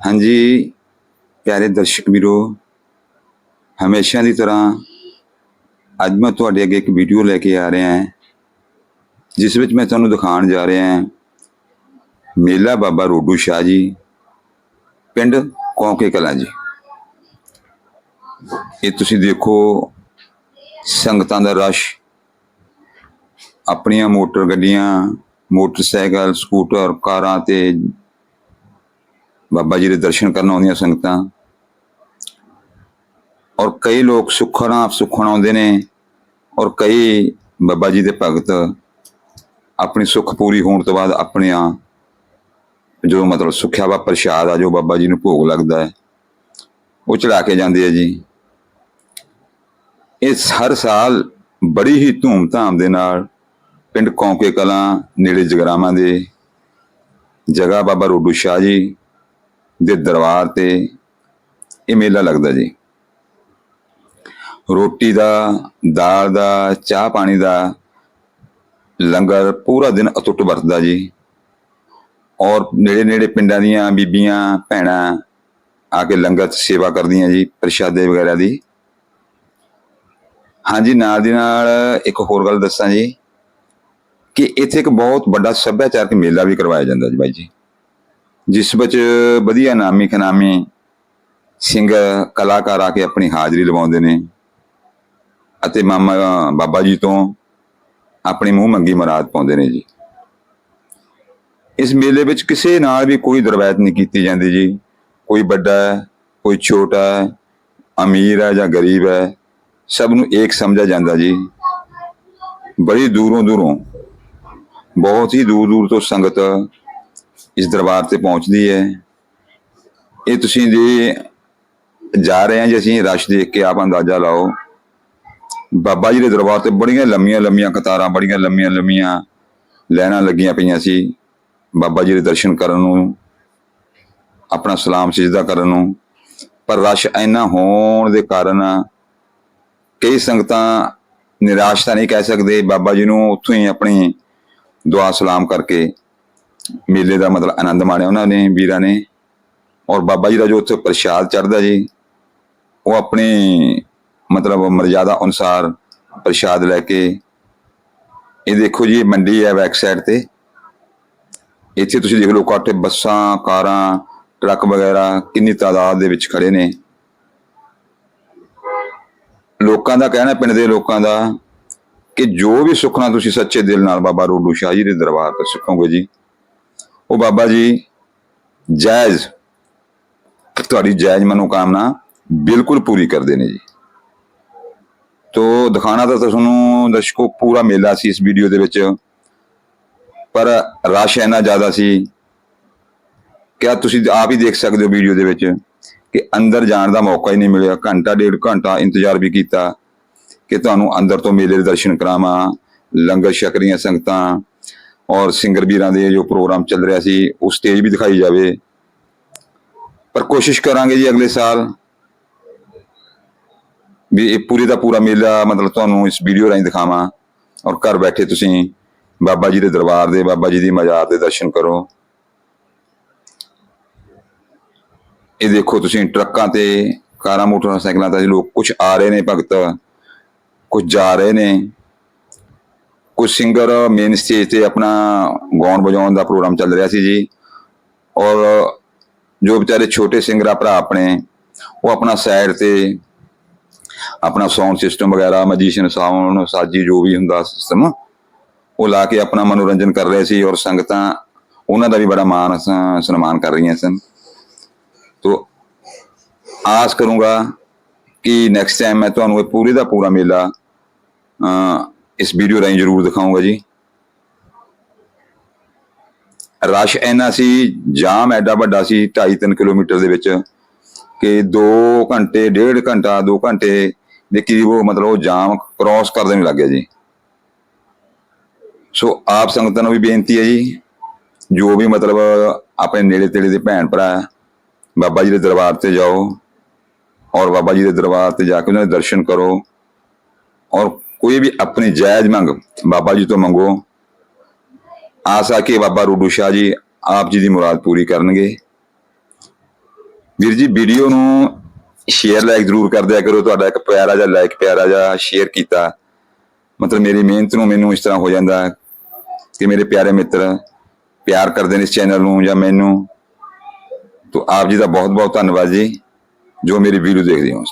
ਹਾਂਜੀ, ਪਿਆਰੇ ਦਰਸ਼ਕ ਵੀਰੋ, ਹਮੇਸ਼ਾ ਦੀ ਤਰ੍ਹਾਂ ਅੱਜ ਮੈਂ ਤੁਹਾਡੇ ਅੱਗੇ ਇੱਕ ਵੀਡੀਓ ਲੈ ਕੇ ਆ ਰਿਹਾ ਹਾਂ, ਜਿਸ ਵਿੱਚ ਮੈਂ ਤੁਹਾਨੂੰ ਦਿਖਾਉਣ ਜਾ ਰਿਹਾ ਹਾਂ ਮੇਲਾ ਬਾਬਾ ਰੋਡੂ ਸ਼ਾਹ ਜੀ, ਪਿੰਡ ਕੌਂਕੇ ਕਲਾਂ ਜੀ। ਇਹ ਤੁਸੀਂ ਦੇਖੋ, ਸੰਗਤਾਂ ਦਾ ਰਸ਼, ਆਪਣੀਆਂ ਮੋਟਰ ਗੱਡੀਆਂ, ਮੋਟਰਸਾਈਕਲ, ਸਕੂਟਰ, ਕਾਰਾਂ ਤੇ ਬਾਬਾ ਜੀ ਦੇ ਦਰਸ਼ਨ ਕਰਨ ਆਉਂਦੀਆਂ ਸੰਗਤਾਂ। ਔਰ ਕਈ ਲੋਕ ਸੁੱਖਣ ਆਪ ਸੁੱਖਣ ਆਉਂਦੇ ਨੇ। ਔਰ ਕਈ ਬਾਬਾ ਜੀ ਦੇ ਭਗਤ ਆਪਣੀ ਸੁੱਖ ਪੂਰੀ ਹੋਣ ਤੋਂ ਬਾਅਦ ਆਪਣੀਆਂ ਜੋ ਮਤਲਬ ਸੁਖਿਆ ਵਾ, ਪ੍ਰਸ਼ਾਦ ਆ ਜੋ ਬਾਬਾ ਜੀ ਨੂੰ ਭੋਗ ਲੱਗਦਾ ਹੈ, ਉਹ ਚੜਾ ਕੇ ਜਾਂਦੇ ਆ ਜੀ। ਇਸ ਹਰ ਸਾਲ ਬੜੀ ਹੀ ਧੂਮ-ਧਾਮ ਦੇ ਨਾਲ ਪਿੰਡ ਕੌਂਕੇ ਕਲਾਂ, ਨੇੜੇ ਜਗਰਾਵਾਂ ਦੇ ਜਗ੍ਹਾ ਬਾਬਾ ਰੋਡੂ ਸ਼ਾਹ ਜੀ ਦੇ ਦਰਬਾਰ ਤੇ ਇਹ ਮੇਲਾ ਲੱਗਦਾ ਜੀ। ਰੋਟੀ ਦਾ, ਦਾਲ ਦਾ, ਚਾਹ ਪਾਣੀ ਦਾ ਲੰਗਰ ਪੂਰਾ ਦਿਨ ਅਟੁੱਟ ਵਰਤਦਾ ਜੀ। ਔਰ ਨੇੜੇ ਨੇੜੇ ਪਿੰਡਾਂ ਦੀਆਂ ਬੀਬੀਆਂ, ਭੈਣਾਂ ਆ ਕੇ ਲੰਗਰ 'ਚ ਸੇਵਾ ਕਰਦੀਆਂ ਜੀ, ਪ੍ਰਸ਼ਾਦੇ ਵਗੈਰਾ ਦੀ। ਹਾਂਜੀ, ਨਾਲ ਦੀ ਨਾਲ ਇੱਕ ਹੋਰ ਗੱਲ ਦੱਸਾਂ ਜੀ ਕਿ ਇੱਥੇ ਇੱਕ ਬਹੁਤ ਵੱਡਾ ਸੱਭਿਆਚਾਰਕ ਮੇਲਾ ਵੀ ਕਰਵਾਇਆ ਜਾਂਦਾ ਜੀ ਬਾਈ ਜੀ। ਜਿਸ ਵਿੱਚ ਵਧੀਆ ਨਾਮੀ ਖਨਾਮੀ ਸਿੰਗਰ ਕਲਾਕਾਰ ਆ ਕੇ ਆਪਣੀ ਹਾਜ਼ਰੀ ਲਵਾਉਂਦੇ ਨੇ ਅਤੇ ਮਾਮਾ, ਬਾਬਾ ਜੀ ਤੋਂ ਆਪਣੀ ਮੂੰਹ ਮੰਗੀ ਮਰਾਦ ਪਾਉਂਦੇ ਨੇ ਜੀ। ਇਸ ਮੇਲੇ ਵਿੱਚ ਕਿਸੇ ਨਾਲ ਵੀ ਕੋਈ ਦਰਵਾਇਤ ਨਹੀਂ ਕੀਤੀ ਜਾਂਦੀ ਜੀ। ਕੋਈ ਵੱਡਾ ਹੈ, ਕੋਈ ਛੋਟਾ ਹੈ, ਅਮੀਰ ਹੈ ਜਾਂ ਗਰੀਬ ਹੈ, ਸਭ ਨੂੰ ਏਕ ਸਮਝਿਆ ਜਾਂਦਾ ਜੀ। ਬੜੀ ਦੂਰੋਂ ਦੂਰੋਂ, ਬਹੁਤ ਹੀ ਦੂਰ ਦੂਰ ਤੋਂ ਸੰਗਤ ਇਸ ਦਰਬਾਰ ਤੇ ਪਹੁੰਚਦੀ ਹੈ। ਇਹ ਤੁਸੀਂ ਜੇ ਜਾ ਰਹੇ ਹਾਂ ਜੇ, ਅਸੀਂ ਰਸ਼ ਦੇਖ ਕੇ ਆਪ ਅੰਦਾਜ਼ਾ ਲਾਓ। ਬਾਬਾ ਜੀ ਦੇ ਦਰਬਾਰ ਤੇ ਬੜੀਆਂ ਲੰਮੀਆਂ ਲੰਮੀਆਂ ਕਤਾਰਾਂ, ਬੜੀਆਂ ਲੰਮੀਆਂ ਲੰਮੀਆਂ ਲਾਈਨਾਂ ਲੱਗੀਆਂ ਪਈਆਂ ਸੀ। ਬਾਬਾ ਜੀ ਦੇ ਦਰਸ਼ਨ ਕਰਨ ਨੂੰ, ਆਪਣਾ ਸਲਾਮ ਸਿਜਦਾ ਕਰਨ ਨੂੰ। ਪਰ ਰਸ਼ ਇੰਨਾ ਹੋਣ ਦੇ ਕਾਰਨ ਕਈ ਸੰਗਤਾਂ ਨਿਰਾਸ਼ ਤਾਂ ਨਹੀਂ ਕਹਿ ਸਕਦੇ। ਬਾਬਾ ਜੀ ਨੂੰ ਉੱਥੋਂ ਹੀ ਆਪਣੀ ਦੁਆ ਸਲਾਮ ਕਰਕੇ ਮੇਲੇ ਦਾ ਮਤਲਬ ਆਨੰਦ ਮਾਣਿਆ ਉਹਨਾਂ ਨੇ, ਵੀਰਾਂ ਨੇ। ਔਰ ਬਾਬਾ ਜੀ ਦਾ ਜੋ ਉੱਥੇ ਪ੍ਰਸ਼ਾਦ ਚੜਦਾ ਜੀ, ਉਹ ਆਪਣੇ ਮਤਲਬ ਮਰਜ਼ਾਦਾ ਅਨੁਸਾਰ ਪ੍ਰਸ਼ਾਦ ਲੈ ਕੇ, ਇਹ ਦੇਖੋ ਜੀ, ਇਹ ਮੰਡੀ ਹੈ ਬੈਕ ਸਾਈਡ ਤੇ। ਇੱਥੇ ਤੁਸੀਂ ਦੇਖ ਲਓ ਕਾਟੇ ਬੱਸਾਂ, ਕਾਰਾਂ, ਟਰੱਕ ਵਗੈਰਾ, ਕਿੰਨੀ ਤਾਦਾਦ ਦੇ ਵਿੱਚ ਖੜੇ ਨੇ। ਲੋਕਾਂ ਦਾ ਕਹਿਣਾ, ਪਿੰਡ ਦੇ ਲੋਕਾਂ ਦਾ, ਕਿ ਜੋ ਵੀ ਸੁਖਣਾ ਤੁਸੀਂ ਸੱਚੇ ਦਿਲ ਨਾਲ ਬਾਬਾ ਰੋਡੂ ਸ਼ਾਹ ਜੀ ਦੇ ਦਰਬਾਰ ਤੇ ਸੁਖੋਗੇ ਜੀ ਉਹ ਬਾਬਾ ਜੀ, ਜਾਇਜ਼। ਤੁਹਾਡੀ ਜਾਇਜ਼ ਮਨੋਕਾਮਨਾ ਬਿਲਕੁਲ ਪੂਰੀ ਕਰਦੇ ਨੇ ਜੀ। ਤੋ ਦਿਖਾਣਾ ਤਾਂ ਤੁਹਾਨੂੰ ਦਰਸ਼ਕੋ ਪੂਰਾ ਮੇਲਾ ਸੀ ਇਸ ਵੀਡੀਓ ਦੇ ਵਿੱਚ। ਪਰ ਰਸ਼ ਇੰਨਾ ਜ਼ਿਆਦਾ ਸੀ। ਕਿ ਤੁਸੀਂ ਆਪ ਹੀ ਦੇਖ ਸਕਦੇ ਹੋ ਵੀਡੀਓ ਦੇ ਵਿੱਚ ਕਿ ਅੰਦਰ ਜਾਣ ਦਾ ਮੌਕਾ ਹੀ ਨਹੀਂ ਮਿਲਿਆ। ਘੰਟਾ, ਡੇਢ ਘੰਟਾ ਇੰਤਜ਼ਾਰ ਵੀ ਕੀਤਾ ਕਿ ਤੁਹਾਨੂੰ ਅੰਦਰ ਤੋਂ ਮੇਲੇ ਦੇ ਦਰਸ਼ਨ ਕਰਾਵਾਂ, ਲੰਗਰ ਛਕਰੀਆਂ ਸੰਗਤਾਂ ਔਰ ਸਿੰਗਰ ਵੀਰਾਂ ਦੇ ਜੋ ਪ੍ਰੋਗਰਾਮ ਚੱਲ ਰਿਹਾ ਸੀ, ਉਹ ਸਟੇਜ ਵੀ ਦਿਖਾਈ ਜਾਵੇ। ਪਰ ਕੋਸ਼ਿਸ਼ ਕਰਾਂਗੇ ਜੀ ਅਗਲੇ ਸਾਲ ਵੀ ਇਹ ਪੂਰੀ ਦਾ ਪੂਰਾ ਮੇਲਾ, ਮਤਲਬ ਤੁਹਾਨੂੰ ਇਸ ਵੀਡੀਓ ਰਾਹੀਂ ਦਿਖਾਵਾਂ। ਔਰ ਘਰ ਬੈਠੇ ਤੁਸੀਂ ਬਾਬਾ ਜੀ ਦੇ ਦਰਬਾਰ ਦੇ, ਬਾਬਾ ਜੀ ਦੀ ਮਜ਼ਾਰ ਦੇ ਦਰਸ਼ਨ ਕਰੋ। ਇਹ ਦੇਖੋ ਤੁਸੀਂ ਟਰੱਕਾਂ ਤੇ, ਕਾਰਾਂ, ਮੋਟਰਸਾਈਕਲਾਂ ਤੇ ਲੋਕ ਕੁਝ ਆ ਰਹੇ ਨੇ ਭਗਤ ਕੁਝ ਜਾ ਰਹੇ ਨੇ। ਕੁਝ ਸਿੰਗਰ ਮੇਨ ਸਟੇਜ ਤੇ ਆਪਣਾ ਗਾਉਣ ਵਜਾਉਣ ਦਾ ਪ੍ਰੋਗਰਾਮ ਚੱਲ ਰਿਹਾ ਸੀ ਜੀ। ਔਰ ਜੋ ਵਿਚਾਰੇ ਛੋਟੇ ਸਿੰਗਰ ਆ, ਭਰਾ ਆਪਣੇ, ਉਹ ਆਪਣਾ ਸਾਈਡ ਤੇ ਆਪਣਾ ਸਾਊਂਡ ਸਿਸਟਮ ਵਗੈਰਾ ਮੈਜੀਸ਼ੀਅਨ ਸਾਊਂਡ ਸਾਜੀ ਜੋ ਵੀ ਹੁੰਦਾ ਸਿਸਟਮ ਉਹ ਲਾ ਕੇ ਆਪਣਾ ਮਨੋਰੰਜਨ ਕਰ ਰਹੇ ਸੀ ਔਰ ਸੰਗਤਾਂ, ਉਹਨਾਂ ਦਾ ਵੀ ਬੜਾ ਮਾਣ ਸ- ਸਨਮਾਨ ਕਰ ਰਹੀਆਂ ਸਨ। ਤੋ ਆਸ ਕਰੂੰਗਾ ਕਿ ਨੈਕਸਟ ਟਾਈਮ ਮੈਂ ਤੁਹਾਨੂੰ ਇਹ ਪੂਰੇ ਦਾ ਪੂਰਾ ਮੇਲਾ ਇਸ ਵੀਡੀਓ ਰਾਹੀਂ ਜ਼ਰੂਰ ਦਿਖਾਊਂਗਾ ਜੀ। ਰਸ਼ ਇੰਨਾ ਸੀ, ਜਾਮ ਐਡਾ ਵੱਡਾ ਸੀ 2.5-3 ਕਿਲੋਮੀਟਰ ਦੇ ਵਿੱਚ, ਕਿ 2 ਘੰਟੇ, ਡੇਢ ਘੰਟਾ 2 ਘੰਟੇ ਦੇ ਕਰੀਬ ਉਹ ਮਤਲਬ ਉਹ ਜਾਮ ਕ੍ਰਾਸ ਕਰਦੇ ਨੂੰ ਲੱਗ ਗਿਆ ਜੀ। ਸੋ ਆਪ ਸੰਗਤਾਂ ਨੂੰ ਵੀ ਬੇਨਤੀ ਹੈ ਜੀ, ਜੋ ਵੀ ਮਤਲਬ ਆਪਣੇ ਨੇੜੇ ਤੇੜੇ ਦੇ ਭੈਣ ਭਰਾ, ਬਾਬਾ ਜੀ ਦੇ ਦਰਬਾਰ ਤੇ ਜਾਓ, ਔਰ ਬਾਬਾ ਜੀ ਦੇ ਦਰਬਾਰ ਤੇ ਜਾ ਕੇ ਉਹਨਾਂ ਦੇ ਦਰਸ਼ਨ ਕਰੋ, ਔਰ ਕੋਈ ਵੀ ਆਪਣੀ ਜਾਇਜ਼ ਮੰਗ ਬਾਬਾ ਜੀ ਤੋਂ ਮੰਗੋ। ਆਸ ਆ ਕਿ ਬਾਬਾ ਰੂਡੂ ਸ਼ਾਹ ਜੀ ਆਪ ਜੀ ਦੀ ਮੁਰਾਦ ਪੂਰੀ ਕਰਨਗੇ। ਵੀਰ ਜੀ, ਵੀਡੀਓ ਨੂੰ ਸ਼ੇਅਰ ਲਾਈਕ ਜ਼ਰੂਰ ਕਰ ਦਿਆ ਕਰੋ। ਤੁਹਾਡਾ ਇੱਕ ਪਿਆਰਾ ਜਿਹਾ ਲਾਈਕ ਪਿਆਰਾ ਜਿਹਾ ਸ਼ੇਅਰ ਕੀਤਾ। ਮਤਲਬ ਮੇਰੀ ਮਿਹਨਤ ਨੂੰ ਮੈਨੂੰ ਇਸ ਤਰ੍ਹਾਂ ਹੋ ਜਾਂਦਾ ਕਿ ਮੇਰੇ ਪਿਆਰੇ ਮਿੱਤਰ ਪਿਆਰ ਕਰਦੇ ਨੇ ਇਸ ਚੈਨਲ ਨੂੰ ਜਾਂ ਮੈਨੂੰ। ਤੋ ਆਪ ਜੀ ਦਾ ਬਹੁਤ ਬਹੁਤ ਧੰਨਵਾਦ ਜੀ, ਜੋ ਮੇਰੀ ਵੀਡੀਓ ਦੇਖਦੇ ਹੋ।